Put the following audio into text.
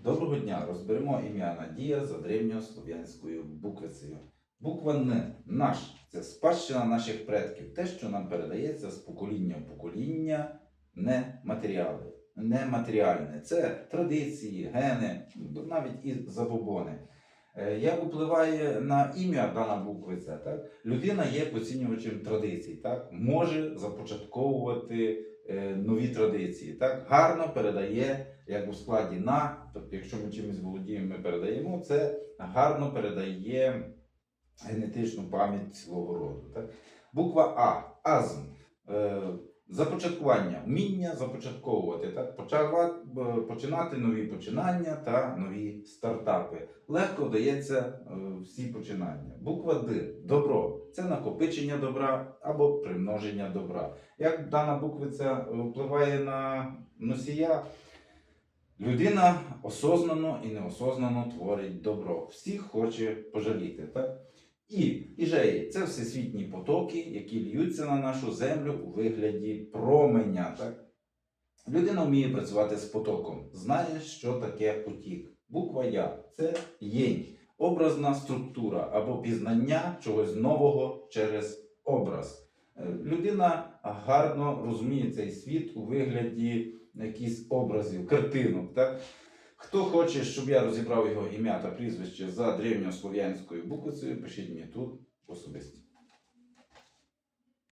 Доброго дня! Розберемо ім'я Надія за древньослов'янською буквицею. Буква Н наш це спадщина наших предків, те, що нам передається з покоління в покоління, не матеріальне. Це традиції, гени, навіть і забобони. Е, Як впливає на ім'я дана буквиця, так? людина є поцінювачем традицій, так? може започатковувати е, нові традиції, так? гарно передає як у складі на, тобто, якщо ми чимось володіємо, ми передаємо, це гарно передає генетичну пам'ять цілого роду. Так? Буква А азм. Е, започаткування, вміння започатковувати, так? Е, починати нові починання та нові стартапи. Легко вдається е, всі починання. Буква Д добро це накопичення добра або примноження добра. Як дана буквиця е, впливає на носія, Людина осознано і неосознано творить добро. Всіх хоче пожаліти. Так? І іжеї це всесвітні потоки, які льються на нашу землю у вигляді променя. Так? Людина вміє працювати з потоком, знає, що таке потік. Буква Я це єнь, образна структура або пізнання чогось нового через образ. Е, Людина гарно розуміє цей світ у вигляді якісь образів, картинок. Так? Хто хоче, щоб я розібрав його ім'я та прізвище за древньослов'янською буквицею, пишіть мені тут.